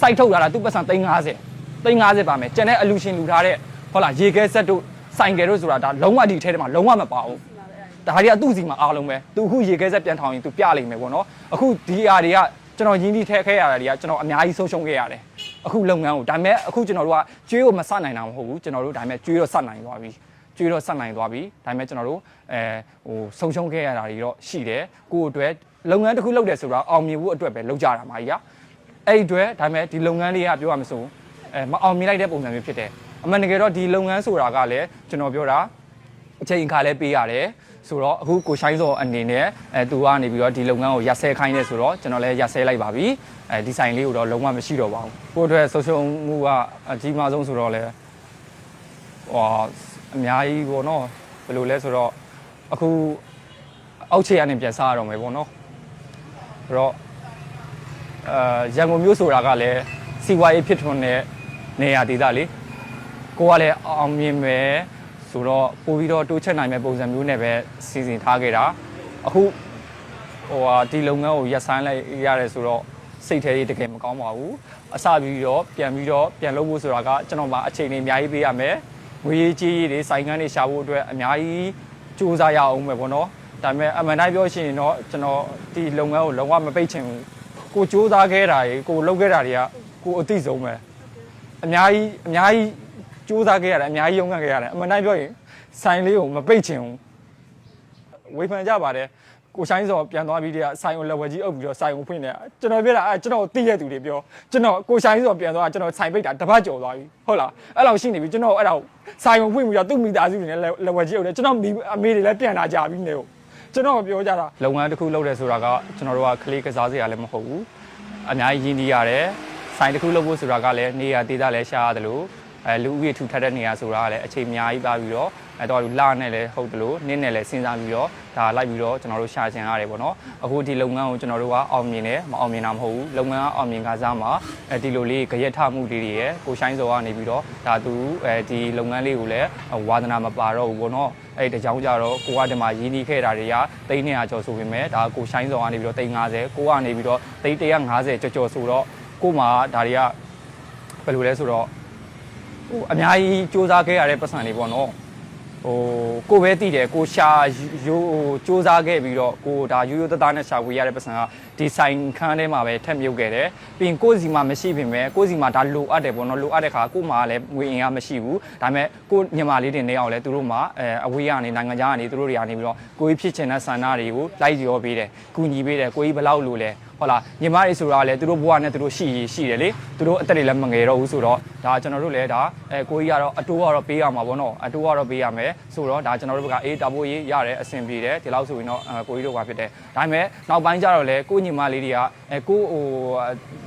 စိုက်ထုတ်လာတာသူပတ်စံ350 350ပါမယ်ကျန်တဲ့အလူရှင်လူထားတဲ့ဟုတ်လားရေခဲဆက်တို့ဆိုင်ကယ်တို့ဆိုတာဒါလုံးဝဒီထဲထဲမှာလုံးဝမပါဘူးဒါတွေကသူ့စီမှာအားလုံးပဲသူအခုရေခဲဆက်ပြန်ထောင်ရင်သူပြလိမ့်မယ်ပေါ့နော်အခုဒီအားတွေကကျွန်တော်ရင်းနှီးထဲခဲရတာတွေကကျွန်တော်အများကြီးဆုံးရှုံးခဲ့ရတယ်အခုလုပ်ငန်းကိုဒါပေမဲ့အခုကျွန်တော်တို့ကကျွေးကိုမဆက်နိုင်တာမဟုတ်ဘူးကျွန်တော်တို့ဒါပေမဲ့ကျွေးတော့ဆက်နိုင်သွားပြီကျွေးတော့ဆက်နိုင်သွားပြီဒါပေမဲ့ကျွန်တော်တို့အဲဟိုဆုံးရှုံးခဲ့ရတာတွေတော့ရှိတယ်ကိုယ့်အတွက်လုပ်ငန်းတစ်ခုလုပ်တယ်ဆိုတော့အောင်မြင်ဖို့အတွက်ပဲလုပ်ကြတာမှာကြီးอ่ะ အဲ့ဒီအတွက်ဒါပေမဲ့ဒီလုပ်ငန်းလေးကပြောရမစို့အဲမအောင်မြင်လိုက်တဲ့ပုံစံမျိုးဖြစ်တယ်အမှန်တကယ်တော့ဒီလုပ်ငန်းဆိုတာကလည်းကျွန်တော်ပြောတာအချိန်အခါလည်းပေးရတယ်ဆိုတော့အခုကိုရှိုင်းစောအနေနဲ့အဲသူကနေပြီးတော့ဒီလုပ်ငန်းကိုရက်ဆဲခိုင်းနေဆိုတော့ကျွန်တော်လည်းရက်ဆဲလိုက်ပါပြီအဲဒီဆိုင်လေးကိုတော့လုံးဝမရှိတော့ပါဘူးကိုယ့်အတွက်ဆုံးရှုံးမှုကအကြီးမားဆုံးဆိုတော့လည်းဟိုအများကြီးပေါ့နော်ဘယ်လိုလဲဆိုတော့အခုအောက်ခြေကနေပြန်စားရတော့မယ်ပေါ့နော်အဲ့တော့ အာရန်ကုန်မြို့ဆိုတာကလည်းစီဝါရေးဖြစ်ထွန်းတဲ့နေရာဒေသလေးကိုကလည်းအောင်မြင်မယ်ဆိုတော့ပို့ပြီးတော့တိုးချက်နိုင်မဲ့ပုံစံမျိုးနဲ့ပဲစီစဉ်ထားခဲ့တာအခုဟိုဟာဒီလုပ်ငန်းကိုရပ်ဆိုင်းလိုက်ရတယ်ဆိုတော့စိတ်ထဲကြီးတကယ်မကောင်းပါဘူးအစပြီးတော့ပြန်ပြီးတော့ပြန်လုပ်ဖို့ဆိုတာကကျွန်တော်မှအချိန်လေးအများကြီးပေးရမယ်ငွေရေးကြေးရေးတွေစိုင်ကန်းတွေရှာဖို့အတွက်အများကြီးစူးစမ်းရအောင်ပဲပေါ့နော်ဒါပေမဲ့အမှန်တိုင်းပြောရှင်တော့ကျွန်တော်ဒီလုပ်ငန်းကိုလုံးဝမပိတ်ချင်ဘူး ကိုစူးစမ်းခဲ့တာတွေကိုလုပ်ခဲ့တာတွေကကိုအသိဆုံးပဲအများကြီးအများကြီးစူးစမ်းခဲ့ရတယ်အများကြီးရုန်းကန်ခဲ့ရတယ်အမှန်တိုင်းပြောရင်ဆိုင်လေးကိုမပိတ်ချင်ဘူးဝေဖန်ကြပါတယ်ကိုဆိုင်စောပြန်သွားပြီးတည်းကဆိုင်ကိုလက်ဝဲကြီးအုပ်ပြီးတော့ဆိုင်ကိုဖွင့်နေတာကျွန်တော်ပြောတာအဲကျွန်တော်သိရတဲ့သူတွေပြောကျွန်တော်ကိုဆိုင်စောပြန်သွားကျွန်တော်ဆိုင်ပိတ်တာတပတ်ကျော်သွားပြီဟုတ်လားအဲ့လောက်ရှိနေပြီကျွန်တော်အဲ့ဒါကိုဆိုင်ကိုဖွင့်ပြီးတော့သူ့မိသားစုတွေနဲ့လက်ဝဲကြီးအုပ်တယ်ကျွန်တော်မိအမေတွေလည်းပြန်လာကြပြီနေကို ကျွန်တော်ပြောကြတာလုပ်ငန်းတစ်ခုလုပ်တယ်ဆိုတာကကျွန်တော်တို့ကကလေးကစားစရာလည်းမဟုတ်ဘူးအများကြီးရင်းနှီးရတယ်ဆိုင်တစ်ခုလုပ်ဖို့ဆိုတာကလည်းနေရာဒေသလည်းရှားရတယ်လို့ အဲလူဦးရေထူထပ်တဲ့နေရာဆိုတာကလည်းအချိန်အများကြီးပါပြီးတော့အဲတော့လာနဲ့လည်းဟုတ်တယ်လို့နင်းနဲ့လည်းစဉ်းစားပြီးတော့ဒါလိုက်ပြီးတော့ကျွန်တော်တို့ရှာချင်ရတယ်ပေါ့နော်အခုဒီလုပ်ငန်းကိုကျွန်တော်တို့ကအောင်မြင်တယ်မအောင်မြင်တာမဟုတ်ဘူးလုပ်ငန်းကအောင်မြင်ကစားမှာအဲဒီလိုလေးကြရက်ထမှုလေးတွေရယ်ကိုရှိုင်းစောကနေပြီးတော့ဒါသူအဲဒီလုပ်ငန်းလေးကိုလည်းဝါသနာမပါတော့ဘူးပေါ့နော်အဲ့ဒီတကြောင်ကြတော့ကိုကဒီမှာရင်းနှီးခဲ့တာတွေကသိန်း200ကျော်ဆိုပေမဲ့ဒါကိုရှိုင်းစောကနေပြီးတော့သိန်း50ကိုကနေပြီးတော့သိန်း150ကျော်ကျော်ဆိုတော့ကိုမှဒါတွေကဘယ်လိုလဲဆိုတော့ ဟိုအများကြီးစူးစမ်းခဲ့ရတဲ့ပတ်စံတွေပေါ့နော်ဟိုကိုပဲတည်တယ်ကိုရှာရိုးဟိုစူးစမ်းခဲ့ပြီးတော့ကိုဒါရိုးရိုးသားသားနဲ့ရှာဖွေရတဲ့ပတ်စံကဒီဆိုင်ခန်းထဲမှာပဲထက်မြုပ်ခဲ့တယ်ပြီးရင်ကိုယ့်စီမှာမရှိပြင်မဲ့ကိုယ့်စီမှာဒါလိုအပ်တယ်ပေါ့နော်လိုအပ်တဲ့ခါကို့မှာလည်းငွေအင်ကမရှိဘူးဒါပေမဲ့ကိုညီမလေးတွေနေအောင်လဲသူတို့မှာအဲအဝေးကနေနိုင်ငံခြားကနေသူတို့တွေကနေပြီးတော့ကိုကြီးဖြစ်ချင်တဲ့ဆန္ဒတွေကိုလိုက်ရောပေးတယ်ကူညီပေးတယ်ကိုကြီးဘယ်လောက်လိုလဲ ဟုတ်လားညီမတွေဆိုတာလည်းသူတို့ဘဝနဲ့သူတို့ရှိရရှိတယ်လေသူတို့အသက်တွေလည်းမငယ်တော့ဘူးဆိုတော့ဒါကျွန်တော်တို့လည်းဒါအဲကိုကြီးကတော့အတိုးကတော့ပေးရမှာပေါ့နော်အတိုးကတော့ပေးရမယ်ဆိုတော့ဒါကျွန်တော်တို့ဘက်ကအေးတာဖို့ရေးရတယ်အဆင်ပြေတယ်ဒီလောက်ဆိုရင်တော့အဲကိုကြီးတို့ကဖြစ်တယ်ဒါပေမဲ့နောက်ပိုင်းကျတော့လေကိုညီမလေးတွေကအဲကိုဟို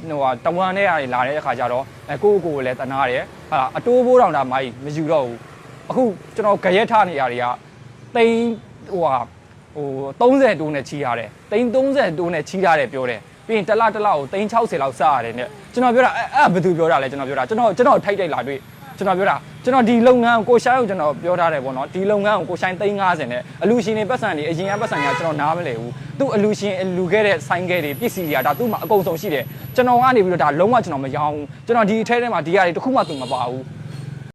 ဟိုဟာတဝန်နဲ့ရတယ်လာတဲ့အခါကျတော့အဲကိုကိုကိုလည်းတနာတယ်ဟာလားအတိုးဘိုးတောင်တာမိုင်းမယူတော့ဘူးအခုကျွန်တော်ကြရက်ထနေရတွေကတိန်ဟိုဟာ ဟို30တိုးနဲ့ချီရတယ်တိန်း30တိုးနဲ့ချီရတယ်ပြောတယ်ပြီးရင်တစ်လတစ်လကိုတိန်း60လောက်စရတယ်နဲ့ကျွန်တော်ပြောတာအဲ့အဲ့ဘယ်သူပြောတာလဲကျွန်တော်ပြောတာကျွန်တော်ကျွန်တော်ထိုက်တိုက်လာတွေ့ကျွန်တော်ပြောတာကျွန်တော်ဒီလုပ်ငန်းကိုကိုရှိုင်းကိုကျွန်တော်ပြောထားတယ်ပေါ့နော်ဒီလုပ်ငန်းကိုကိုရှိုင်းသိန်း90နဲ့အလူရှင်တွေပတ်စံတွေအရင်ကပတ်စံတွေကကျွန်တော်နားမလဲဘူးသူ့အလူရှင်အလူခဲ့တဲ့ဆိုင်ခဲ့တွေပစ္စည်းတွေကဒါသူ့မှာအကုန်စုံရှိတယ်ကျွန်တော်ကနေပြီးတော့ဒါလုံးဝကျွန်တော်မရောင်းဘူးကျွန်တော်ဒီအထဲထဲမှာဒီဟာတွေတစ်ခုမှသူမပါဘူး